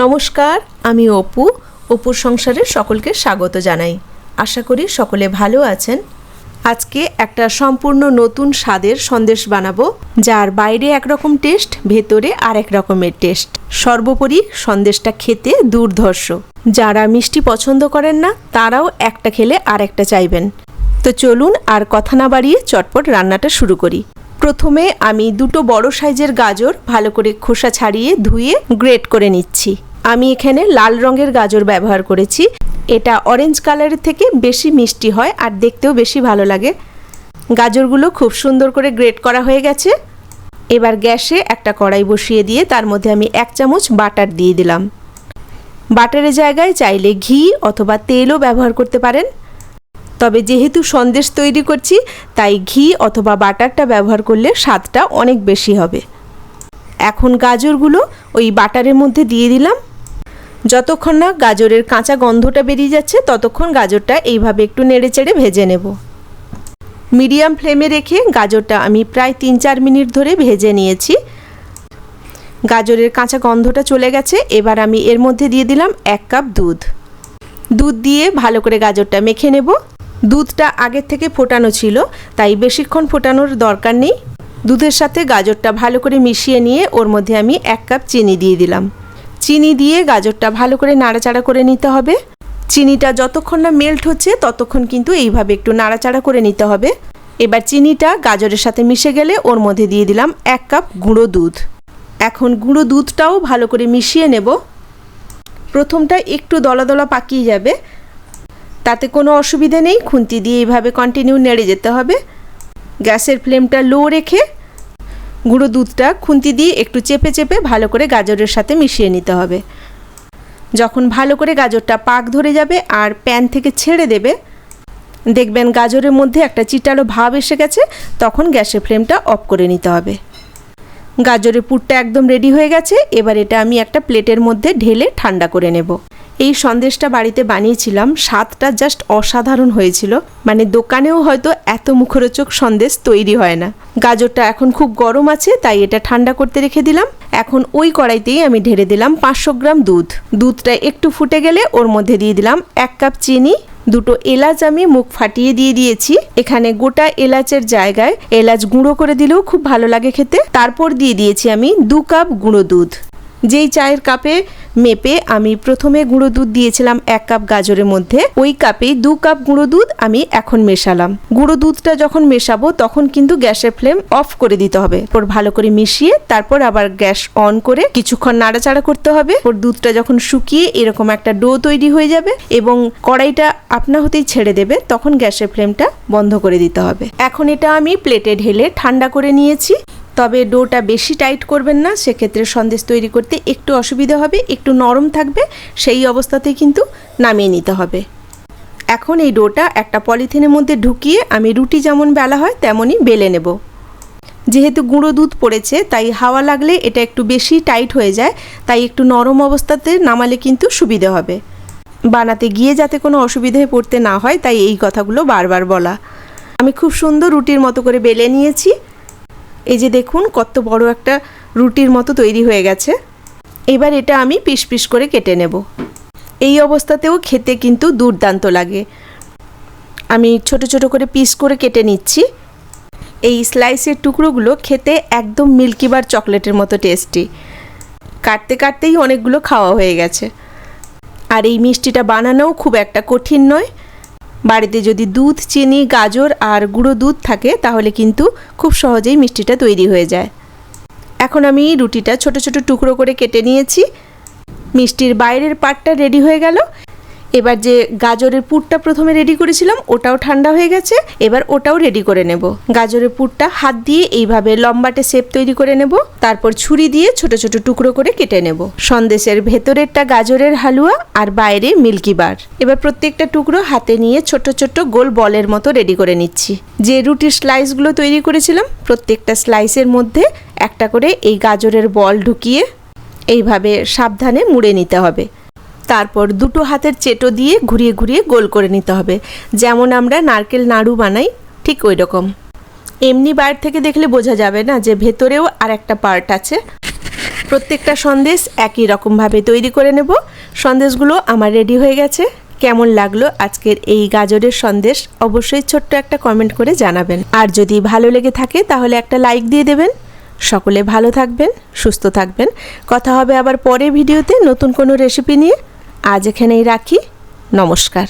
নমস্কার, আমি অপু। অপুর সংসারে সকলকে স্বাগত জানাই। আশা করি সকলে ভালো আছেন। আজকে একটা সম্পূর্ণ নতুন স্বাদের সন্দেশ বানাবো, যার বাইরে একরকম টেস্ট, ভেতরে আর এক রকমের টেস্ট। সর্বোপরি সন্দেশটা খেতে দুর্ধর্ষ। যারা মিষ্টি পছন্দ করেন না, তারাও একটা খেলে আর একটা চাইবেন। তো চলুন আর কথা না বাড়িয়ে চটপট রান্নাটা শুরু করি। প্রথমে আমি দুটো বড় সাইজের গাজর ভালো করে খোসা ছাড়িয়ে ধুয়ে গ্রেট করে নিচ্ছি। আমি এখানে লাল রঙের গাজর ব্যবহার করেছি। এটা অরেঞ্জ কালারের থেকে বেশি মিষ্টি হয় আর দেখতেও বেশি ভালো লাগে। গাজরগুলো খুব সুন্দর করে গ্রেট করা হয়ে গেছে। এবার গ্যাসে একটা কড়াই বসিয়ে দিয়ে তার মধ্যে আমি এক চামচ বাটার দিয়ে দিলাম। বাটারের জায়গায় চাইলে ঘি অথবা তেলও ব্যবহার করতে পারেন। তবে যেহেতু সন্দেশ তৈরি করছি, তাই ঘি অথবা বাটারটা ব্যবহার করলে স্বাদটা অনেক বেশি হবে। এখন গাজরগুলো ওই বাটারের মধ্যে দিয়ে দিলাম। যতক্ষণ না গাজরের কাঁচা গন্ধটা বেরিয়ে যাচ্ছে, ততক্ষণ গাজরটা এইভাবে একটু নেড়ে চেড়ে ভেজে নেব। মিডিয়াম ফ্লেমে রেখে গাজরটা আমি প্রায় তিন চার মিনিট ধরে ভেজে নিয়েছি। গাজরের কাঁচা গন্ধটা চলে গেছে, এবার আমি এর মধ্যে দিয়ে দিলাম এক কাপ দুধ। দুধ দিয়ে ভালো করে গাজরটা মেখে নেব। দুধটা আগের থেকে ফোটানো ছিল, তাই বেশিক্ষণ ফোটানোর দরকার নেই। দুধের সাথে গাজরটা ভালো করে মিশিয়ে নিয়ে ওর মধ্যে আমি এক কাপ চিনি দিয়ে দিলাম। চিনি দিয়ে গাজরটা ভালো করে নাড়াচাড়া করে নিতে হবে। চিনিটা যতক্ষণ না মেল্ট হচ্ছে, ততক্ষণ কিন্তু এইভাবে একটু নাড়াচাড়া করে নিতে হবে। এবার চিনিটা গাজরের সাথে মিশে গেলে ওর মধ্যে দিয়ে দিলাম এক কাপ গুঁড়ো দুধ। এখন গুঁড়ো দুধটাও ভালো করে মিশিয়ে নেব। প্রথমটা একটু দলা দলা পাকিয়ে যাবে তাতে কোনো অসুবিধে নেই, খুন্তি দিয়ে এইভাবে কন্টিনিউ নেড়ে যেতে হবে। গ্যাসের ফ্লেমটা লো রেখে গুঁড়ো দুধটা খুন্তি দিয়ে একটু চেপে চেপে ভালো করে গাজরের সাথে মিশিয়ে নিতে হবে। যখন ভালো করে গাজরটা পাক ধরে যাবে আর প্যান থেকে ছেড়ে দেবে, দেখবেন গাজরের মধ্যে একটা চিটালো ভাব এসে গেছে, তখন গ্যাসের ফ্লেমটা অফ করে নিতে হবে। গাজরের পুরটা একদম রেডি হয়ে গেছে, এবার এটা আমি একটা প্লেটের মধ্যে ঢেলে ঠান্ডা করে নেব। এই সন্দেশটা বাড়িতে বানিয়েছিলাম। স্বাদটা জাস্ট অসাধারণ হয়েছিল। মানে দোকানেও হয়তো এত মুখরোচক সন্দেশ তৈরি হয় না। গাজরটা এখন খুব গরম আছে, তাই এটা ঠান্ডা করতে রেখে দিলাম। এখন ওই কড়াইতেই আমি ঢেলে দিলাম পাঁচশো গ্রাম দুধ। দুধটা একটু ফুটে গেলে ওর মধ্যে দিয়ে দিলাম এক কাপ চিনি, দুটো এলাচ আমি মুখ ফাটিয়ে দিয়ে দিয়েছি। এখানে গোটা এলাচের জায়গায় এলাচ গুঁড়ো করে দিলেও খুব ভালো লাগে খেতে। তারপর দিয়ে দিয়েছি আমি দু কাপ গুঁড়ো দুধ। যেই চায়ের কাপে মেপে আমি প্রথমে গুঁড়ো দুধ দিয়েছিলাম এক কাপ গাজরের মধ্যে। ওই কাপেই দু কাপ গুঁড়ো দুধ আমি এখন মেশালাম। গুঁড়ো দুধটা যখন মেশাবো, তখন কিন্তু গ্যাসের ফ্লেম অফ করে দিতে হবে। ওর ভালো করে মিশিয়ে তারপর আবার গ্যাস অন করে কিছুক্ষণ নাড়াচাড়া করতে হবে। ওর দুধটা যখন শুকিয়ে এরকম একটা ডো তৈরি হয়ে যাবে এবং কড়াইটা আপনা হতেই ছেড়ে দেবে, তখন গ্যাসের ফ্লেমটা বন্ধ করে দিতে হবে। এখন এটা আমি প্লেটে ঢেলে ঠান্ডা করে নিয়েছি। তবে ডোটা বেশি টাইট করবেন না, সেক্ষেত্রে সন্দেশ তৈরি করতে একটু অসুবিধা হবে, একটু নরম থাকবে, সেই অবস্থাতে কিন্তু নামিয়ে নিতে হবে। এখন এই ডোটা একটা পলিথিনের মধ্যে ঢুকিয়ে আমি রুটি যেমন বেলা হয়, তেমনই বেলে নেব। যেহেতু গুঁড়ো দুধ পড়েছে, তাই হাওয়া লাগলে এটা একটু বেশি টাইট হয়ে যায়, তাই একটু নরম অবস্থাতে নামালে কিন্তু সুবিধে হবে। বানাতে গিয়ে যাতে কোনো অসুবিধায় পড়তে না হয়, তাই এই কথাগুলো বারবার বলা। আমি খুব সুন্দর রুটির মতো করে বেলে নিয়েছি। এই যে দেখুন, কত বড় একটা রুটির মতো তৈরি হয়ে গেছে। এবার এটা আমি পিস পিস করে কেটে নেব। এই অবস্থাতেও খেতে কিন্তু দুর্দান্ত লাগে। আমি ছোট ছোট করে পিস করে কেটে নিচ্ছি। এই স্লাইসের টুকরোগুলো খেতে একদম মিল্কিবার চকলেটের মতো টেস্টি। কাটতে কাটতেই অনেকগুলো খাওয়া হয়ে গেছে। আর এই মিষ্টিটা বানানোও খুব একটা কঠিন নয়। বাড়িতে যদি দুধ, চিনি, গাজর আর গুঁড়ো দুধ থাকে, তাহলে কিন্তু খুব সহজেই মিষ্টিটা তৈরি হয়ে যায়। এখন আমি রুটিটা ছোট ছোট টুকরো করে কেটে নিয়েছি। মিষ্টির বাইরের পাটটা রেডি হয়ে গেল। এবার যে গাজরের পুরটা প্রথমে রেডি করেছিলাম, ওটাও ঠান্ডা হয়ে গেছে, এবার ওটাও রেডি করে নেব। গাজরের পুরটা হাত দিয়ে এইভাবে লম্বাটে শেপ তৈরি করে নেব, তারপর ছুরি দিয়ে ছোট ছোট টুকরো করে কেটে নেব। সন্দেশের ভেতরেরটা গাজরের হালুয়া আর বাইরে মিল্কি বার। এবার প্রত্যেকটা টুকরো হাতে নিয়ে ছোট ছোট গোল বলের মতো রেডি করে নিচ্ছি। যে রুটির স্লাইসগুলো তৈরি করেছিলাম, প্রত্যেকটা স্লাইসের মধ্যে একটা করে এই গাজরের বল ঢুকিয়ে এইভাবে সাবধানে মুড়ে নিতে হবে। তারপর দুটো হাতের চেটো দিয়ে ঘুরিয়ে ঘুরিয়ে গোল করে নিতে হবে। যেমন আমরা নারকেল নাড়ু বানাই, ঠিক ওই রকম এমনি বাইর থেকে দেখলে বোঝা যাবে না যে ভেতরেও আর একটা পার্ট আছে। প্রত্যেকটা সন্দেশ একই রকমভাবে তৈরি করে নেব। সন্দেশগুলো আমার রেডি হয়ে গেছে। কেমন লাগল আজকের এই গাজরের সন্দেশ? অবশ্যই ছোট্ট একটা কমেন্ট করে জানাবেন। আর যদি ভালো লেগে থাকে তাহলে একটা লাইক দিয়ে দেবেন। সকলে ভালো থাকবেন, সুস্থ থাকবেন। কথা হবে আবার পরে ভিডিওতে নতুন কোনো রেসিপি নিয়ে। আজ এখানেই রাখি। নমস্কার।